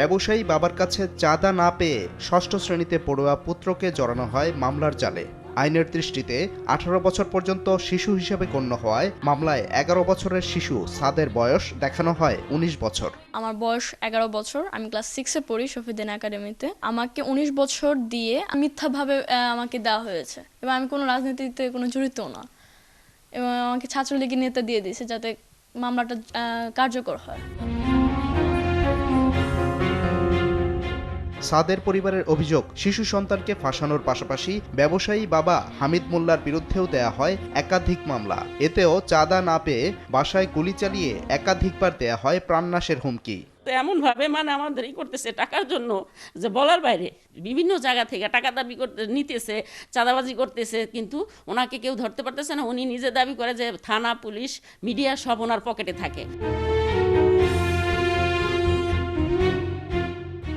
ব্যবসায়ী বাবার কাছে চাঁদা না পেয়ে ষষ্ঠ শ্রেণীতে পড়ুয়া পুত্রকে জড়ানো হয় মামলার জালে। আইনের দৃষ্টিতে আঠারো বছর পর্যন্ত শিশু হিসেবে গণ্য হওয়ায় মামলায় এগারো বছরের শিশু সাদের বয়স দেখানো হয় উনিশ বছর। আমার বয়স এগারো বছর, আমি ক্লাস সিক্সে পড়ি শফিদিন একাডেমিতে আমাকে উনিশ বছর দিয়ে মিথ্যাভাবে আমাকে দেওয়া হয়েছে। এবং আমি কোনো রাজনীতিতে কোনো জড়িত না। এবং আমাকে ছাত্রলীগের নেতা দিয়ে দিয়েছে যাতে মামলাটা কার্যকর হয়। সাদের পরিবারের অভিযোগ, শিশু সন্তানকে ফাঁসানোর পাশাপাশি ব্যবসায়ী বাবা হামিদ মোল্লার বিরুদ্ধেও দেয়া হয় একাধিক মামলা। এতেও চাঁদা না পেয়ে বাসায় গুলি চালিয়ে একাধিকবার দেয়া হয় প্রাণনাশের হুমকি। এমনভাবে মানে আমাদের ই করতেছে টাকার জন্য যে বলার বাইরে বিভিন্ন জায়গা থেকে টাকা দাবি করতে নিতেছে, চাঁদাবাজি করতেছে, কিন্তু ওনাকে কেউ ধরতে পারতেছে না। উনি নিজে দাবি করে যে থানা, পুলিশ, মিডিয়া সব ওনার পকেটে থাকে।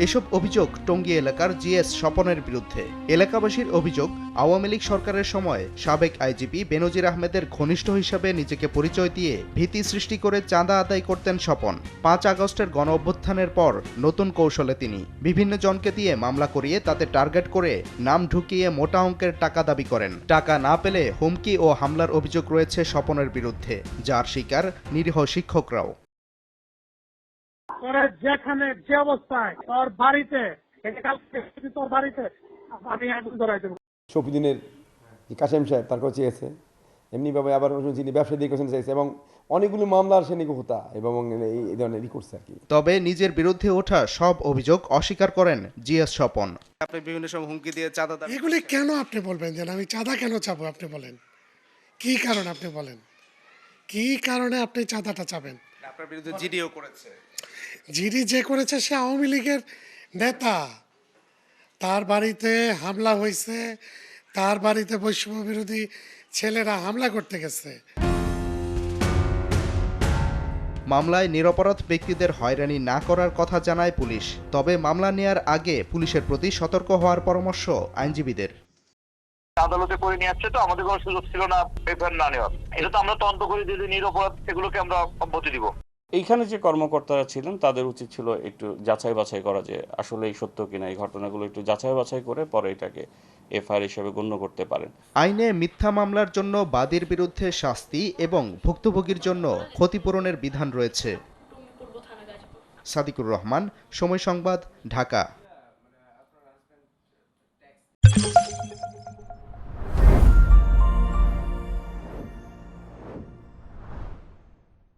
এসব অভিযোগ টঙ্গী এলাকার জিএস স্বপনের বিরুদ্ধে। এলাকাবাসীর অভিযোগ, আওয়ামী লীগ সরকারের সময় সাবেক আইজিপি বেনজির আহমেদের ঘনিষ্ঠ হিসাবে নিজেকে পরিচয় দিয়ে ভীতি সৃষ্টি করে চাঁদা আদায় করতেন স্বপন। পাঁচ আগস্টের গণ অভ্যুত্থানের পর নতুন কৌশলে তিনি বিভিন্ন জনকে দিয়ে মামলা করিয়ে তাতে টার্গেট করে নাম ঢুকিয়ে মোটা অঙ্কের টাকা দাবি করেন। টাকা না পেলে হুমকি ও হামলার অভিযোগ রয়েছে স্বপনের বিরুদ্ধে, যার শিকার নিরীহ শিক্ষকরাও। তোর যেখানে যে অবস্থায় তোর বাড়িতে তোর বাড়িতে আমি আগুন ধরাই দেবো। শফিদিনের যে কাশেম সাহেব তার কাছে চেয়েছে এমনিভাবে আবার ব্যবসা দিয়ে কাছে চাইছে এবং অনেকগুলো মামলার সে নিকো এবং এই ধরনের করছে আর কি। তবে নিজের বিরুদ্ধে ওঠা সব অভিযোগ অস্বীকার করেন জিএস স্বপন। আপনি বিভিন্ন সময় হুমকি দিয়ে চাঁদা দাবি এগুলি কেন আপনি বলবেন যে আমি চাঁদা কেন চাবো আপনি বলেন? কি কারণ আপনি বলেন? কি কারণে আপনি চাঁদাটা চাবেন? আপনার বিরুদ্ধে জিডিও করেছে। জিডি যে করেছে সে আওয়ামী লীগের নেতা। তার বাড়িতে হামলা হয়েছে তার বাড়িতে বৈষম্য বিরোধী ছেলেরা হামলা করতে গেছে। মামলায় নিরপরাধ ব্যক্তিদের হয়রানি না করার কথা জানায় পুলিশ তবে মামলা নেয়ার আগে পুলিশের প্রতি সতর্ক হওয়ার পরামর্শ আইনজীবীদের। আদালতে করে নিয়ে আসছে তো আমাদের কোনো সুযোগ ছিল না এফআইআর না নেওয়ার। এটা তো আমরা তদন্ত করে যদি নিরপরাধ সেগুলোকে আমরা অব্যাহতি দিব। এইখানে যে কর্মকর্তারা ছিলেন তাদের উচিত ছিল একটু যাচাই বাছাই করা যে আসলে এই সত্য কিনা এই ঘটনাগুলো একটু যাচাই বাছাই করে পরে এটাকে এফআইআর হিসেবে গণ্য করতে পারেন। আইনে মিথ্যা মামলার জন্য বাদীর বিরুদ্ধে শাস্তি এবং ভুক্তভোগীর জন্য ক্ষতিপূরণের বিধান রয়েছে। সাদিকুর রহমান সময় সংবাদ ঢাকা।